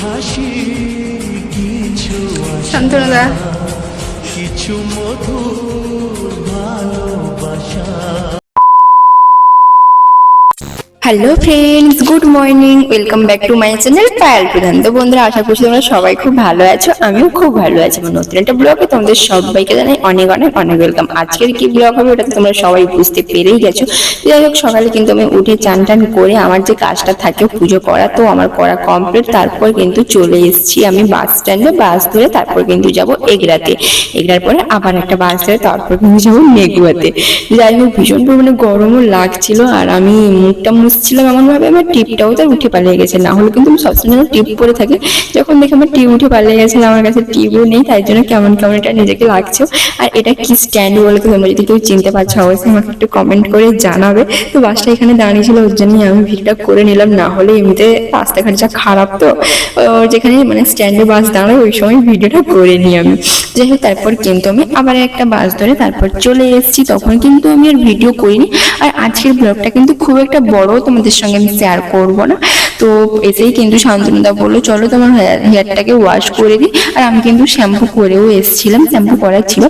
হাসি কিছু শান্তনুদা। কিছু মধুর hello friends good morning welcome back to my channel Payal Pradhan তো বন্ধুরা, আশা করছি তোমরা সবাই খুব ভালো আছো। আমিও খুব ভালো আছি। আমার নতুন একটা ব্লগে তোমাদের সবাইকে জানাই অনেক অনেক অনেক ওয়েলকাম আজকের কি ব্লগ হবে ওটা তোমরা সবাই বুঝতে পেরেই গেছো। যাই হোক, সকালে কিন্তু আমি উঠে চান টান করে আমার যে কাজটা থাকে পুজো করা, তো আমার করা কমপ্লিট তারপর কিন্তু চলে এসেছি আমি বাস স্ট্যান্ডে বাস ধরে তারপর কিন্তু যাব এগরাতে। এগরার পরে আবার একটা বাস ধরে তারপর কিন্তু যাব নেগুয়াতে যাই হোক, ভীষণ পরিমাণে গরমও লাগছিল আর আমি মুখটা মুছছিলাম এমন ভাবে আমার টিপটাও তার উঠে পালিয়ে গেছে। না হলে কিন্তু আমি সবসময় টিপ পরে থাকি। যখন দেখি আমার টিপ উঠে পালিয়ে গেছে আমার কাছে টিপও নেই, তাই জন্য কেমন কেমন এটা নিজেকে লাগছে। আর এটা কি স্ট্যান্ড বলে তোমরা যদি কেউ চিনতে পারছ, অবশ্যই আমাকে একটু কমেন্ট করে জানাবে। তো বাসটা এখানে দাঁড়িয়ে ছিল ওর জন্যই আমি ভিডিওটা করে নিলাম। না হলে এমনিতে রাস্তাঘাট যা খারাপ তো। যেখানে মানে স্ট্যান্ডে বাস দাঁড়ায়, ওই সময় ভিডিওটা করে নিই আমি। যাই হোক, তারপর কিন্তু আমি আবার একটা বাস ধরে তারপর চলে এসেছি। তখন কিন্তু আমি আর ভিডিও করিনি। আর আজকের ব্লগটা কিন্তু খুব একটা বড় তোমাদের সঙ্গে আমি শেয়ার করব না। তো এসেই কিন্তু শান্তনুদা বলল, চলো তোমার হেয়ারটাকে ওয়াশ করে দিই। আর আমি কিন্তু শ্যাম্পু করেও এসেছিলাম শ্যাম্পু করার ছিল।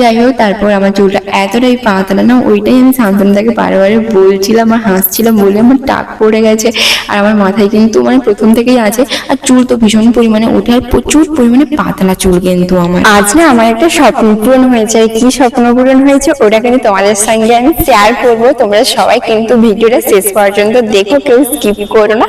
যাই হোক, তারপর আমার চুলটা এতটাই পাতলা না, ওইটাই আমি শান্তনুদাকে বারে বলছিলাম আর হাসছিলাম বলে আমার টাক পড়ে গেছে। আর আমার মাথায় কিন্তু মানে প্রথম থেকেই আছে, আর চুল তো ভীষণ পরিমাণে ওঠে, আর প্রচুর পরিমাণে পাতলা চুল কিন্তু আমার। আজ না আমার একটা স্বপ্ন পূরণ হয়েছে কি স্বপ্ন পূরণ হয়েছে ওটা কিন্তু তোমাদের সঙ্গে আমি শেয়ার করব। তোমরা সবাই কিন্তু ভিডিওটা শেষ পর্যন্ত দেখো, কেউ স্কিপ করো না।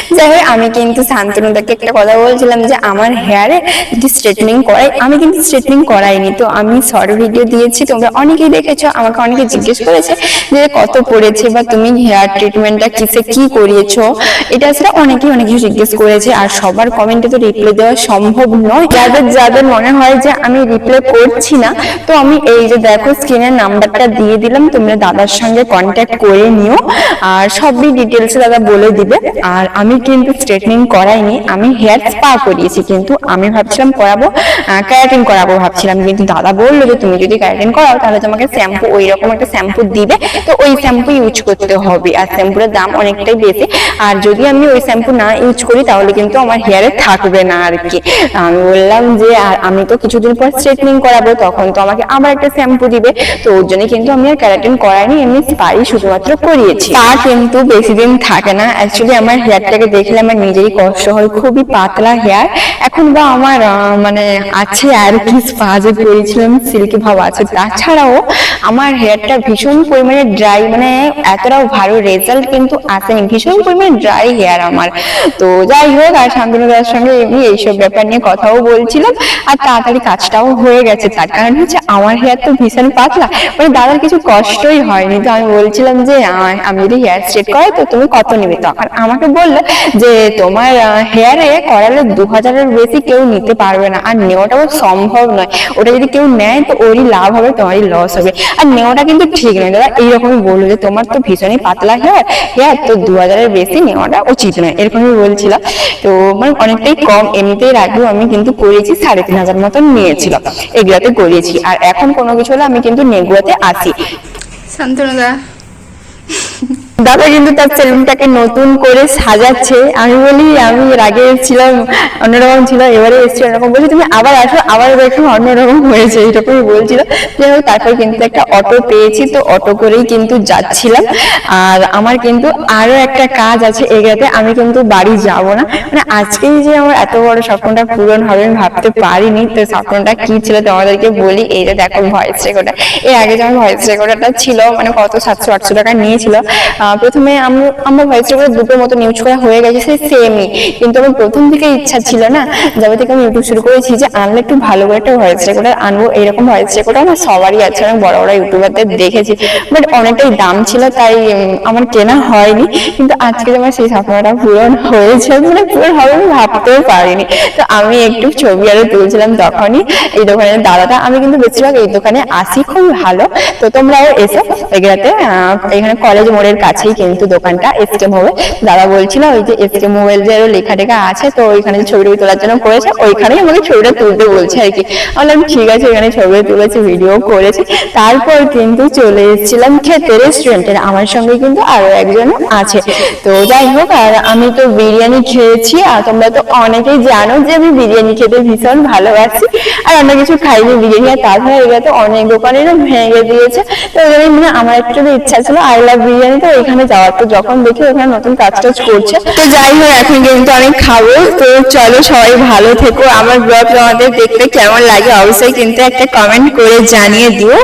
যাই হোক, আমি কিন্তু শান্তনুদাকে একটা কথা বলছিলাম যে আমার হেয়ারে যদি স্ট্রেটনিং করাই। আমি কিন্তু স্ট্রেটনিং করাইনি, তো আমি শর্ট ভিডিও দিয়েছি, তোমরা অনেকেই দেখেছ, আমাকে অনেকে জিজ্ঞেস করেছে যে কত পড়েছে বা তুমি হেয়ার ট্রিটমেন্টটা কিসে কি করিয়েছো? এটা সেটা অনেকেই অনেক কিছু জিজ্ঞেস করেছে, আর সবার কমেন্টে তো রিপ্লাই দেওয়া সম্ভব নয়। যাদের যাদের মনে হয় যে আমি রিপ্লাই করছি না, তো আমি এই যে দেখো স্ক্রিনের নাম্বারটা দিয়ে দিলাম, তোমরা দাদার সঙ্গে কন্ট্যাক্ট করে নিও। আর সবই ডিটেলসে দাদা বলে দিবে। আর আমি কিন্তু স্ট্রেটনিং করাইনি, আমি হেয়ার স্পা করিয়েছি, কিন্তু আমি ভাবছিলাম করাবো ক্যারাটিন করাবো ভাবছিলাম, কিন্তু দাদা বলল যে তুমি যদি ক্যারাটিন করাও তাহলে তোমাকে শ্যাম্পু ওই রকম একটা শ্যাম্পু দিবে, তো ওই শ্যাম্পু ইউজ করতে হবে, আর শ্যাম্পুর দাম অনেকটাই বেশি, আর যদি আমি ওই শ্যাম্পু না ইউজ করি তাহলে কিন্তু আমার হেয়ারে থাকবে না আর কি। আমি বললাম যে, আর আমি তো কিছুদিন পর স্ট্রেটনিং করাবো, তখন তো আমাকে আবার একটা শ্যাম্পু দিবে। তো ওর জন্য কিন্তু আমি আর ক্যারাটিন করাইনি এমনি স্পাই শুধুমাত্র করিয়েছি। তা কিন্তু বেশি দিন থাকে না অ্যাকচুয়ালি আমার হেয়ারটাকে দেখলে আমার নিজেই কষ্ট হয়, খুবই পাতলা হেয়ার এখন বা আমার মানে আছে আর কি স্পা যে করেছিলাম সিল্কি ভাব আছে। তাছাড়াও আমার হেয়ারটা ভীষণ পরিমাণে ড্রাই মানে এতটাও ভালো রেজাল্ট কিন্তু আসেনি। ভীষণ পরিমাণে ড্রাই হেয়ার আমার। তো যাই হোক, আর শান্তনু দাদার সঙ্গে এমনি এইসব ব্যাপার নিয়ে কথাও বলছিলাম। আর তাড়াতাড়ি কাজটাও হয়ে গেছে। তার কারণ হচ্ছে আমার হেয়ার তো ভীষণ পাতলা। মানে দাদার কিছু কষ্টই হয়নি। তো আমি বলছিলাম যে আমি যদি হেয়ার স্ট্রেট করাই, তো তুমি কত নেবে? তখন আমাকে বলল যে, তোমার হেয়ারে করালে দু হাজারের বেশি কেউ নিতে পারবে না। আর নেওয়াটাও সম্ভব নয়। ওটা যদি কেউ নেয়, তো ওরই লাভ হবে, তোমারই লস হবে। আর নেওয়াটা কিন্তু ঠিক নয়, দাদা। এইরকমই বলল যে, তোমার তো ভীষণই পাতলা হেয়ার হেয়ার তো দু হাজারের বেশি নেওয়াটা উচিত নয়। এরকমই বলছিলাম। তো মানে অনেকটাই কম এমনিতেই রাখব আমি কিন্তু করেছি, সাড়ে তিন হাজার মতন নিয়েছিল। এগুলাতে করিয়েছি। আর এখন কোনো কিছু হলে আমি কিন্তু নেগুয়াতে আসি। শান্তনুদা দাদা কিন্তু তার সেলুনটাকে নতুন করে সাজাচ্ছে। আমি বলি, আমি এর আগে ছিলাম, অন্যরকম ছিল, এবারে এসেছি অন্যরকম। বলছি, তুমি আবার আসো, আবার দেখো, অন্যরকম হয়েছে। এরকমই বলছিল। যাই হোক, তারপর কিন্তু একটা অটো পেয়েছি, তো অটো করেই কিন্তু যাচ্ছিলাম। আর আমার কিন্তু আরও একটা কাজ আছে এগাতে, আমি কিন্তু বাড়ি যাব না। মানে আজকেই যে আমার এত বড় স্বপ্নটা পূরণ হবে, আমি ভাবতে পারিনি। তো স্বপ্নটা কি ছিল তোমাদেরকে বলি, এই যে দেখো ভয়েস রেকর্ডার এর আগে যেমন ভয়েস রেকর্ডারটা ছিল মানে কত সাতশো আটশো টাকা নিয়েছিল প্রথমে আমি আমার ভয়েস রেকর্ডার দুটোর মতো ইউজ করা হয়ে গেছে, সেই সেমই কিন্তু আমার প্রথম থেকে ইচ্ছা ছিল না, যবে থেকে আমি ইউটিউব শুরু করেছি যে আনলে একটু ভালো করে একটা ভয়েস রেকর্ডার আনব, এরকম ভয়েস রেকর্ডার আমার সবারই আছে অনেক বড় বড় ইউটিউবারদের দেখেছি। বাট অনেকটাই দাম ছিল, তাই আমার কেনা হয়নি। কিন্তু আজকে আমার সেই স্বপ্নটা পূরণ হয়েছে মানে পূরণ হবে আমি ভাবতেও পারিনি। তো আমি একটু ছবি আরও তুলছিলাম তখনই, এই দোকানের দাদাটা। আমি কিন্তু বেশিরভাগ এই দোকানে আসি খুব ভালো। তো তোমরাও এসো এগুলাতে এখানে কলেজ মোড়ের কাছে কাছেই কিন্তু দোকানটা এসকে মোবাইল দাদা বলছিল, ওই যে এস কে মোবাইল যে লেখা টেখা আছে, তো ওইখানে যে ছবি টবি তোলার জন্য করেছে, ওইখানেই আমাকে ছবিটা তুলতে বলছে আর কি। আমি ঠিক আছে, এখানে ছবি তুলেছি ভিডিও করেছি। তারপর কিন্তু চলে এসেছিলাম খেতে রেস্টুরেন্টের আমার সঙ্গে কিন্তু আরও একজন আছে। তো যাই হোক, আর আমি তো বিরিয়ানি খেয়েছি, আর তোমরা তো অনেকেই জানো যে আমি বিরিয়ানি খেতে ভীষণ ভালোবাসি। আর আমরা কিছু খাইনি বিরিয়ানি, আর তাছাড়া এগুলো তো অনেক দোকানেরও ভেঙে দিয়েছে। তো ওই মানে আমার একটু ইচ্ছা ছিল, আই লাভ বিরিয়ানি, তো ওইখানে যাওয়ার তো যখন দেখি ওখানে নতুন কাজ টাজ করছে, তো যাই হোক, এখন কিন্তু অনেক খাব। তো চলো সবাই ভালো থেকো। আমার ব্লগ তোমাদের দেখতে কেমন লাগে অবশ্যই কিন্তু একটা কমেন্ট করে জানিয়ে দিও।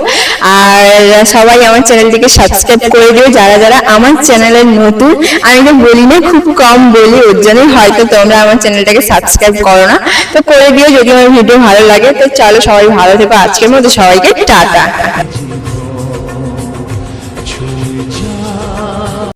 আর সবাই আমার চ্যানেলটিকে সাবস্ক্রাইব করে দিও। যারা যারা আমার চ্যানেলের নতুন, আমি তো বলি না, খুব কম বলি, ওর জন্যই হয়তো তোমরা আমার চ্যানেলটাকে সাবস্ক্রাইব করো না। তো করে দিও যদি আমার ভিডিও ভালো লাগে। তো চলো সবাই ভালো থেকো। আজকের মধ্যে সবাইকে টাটা।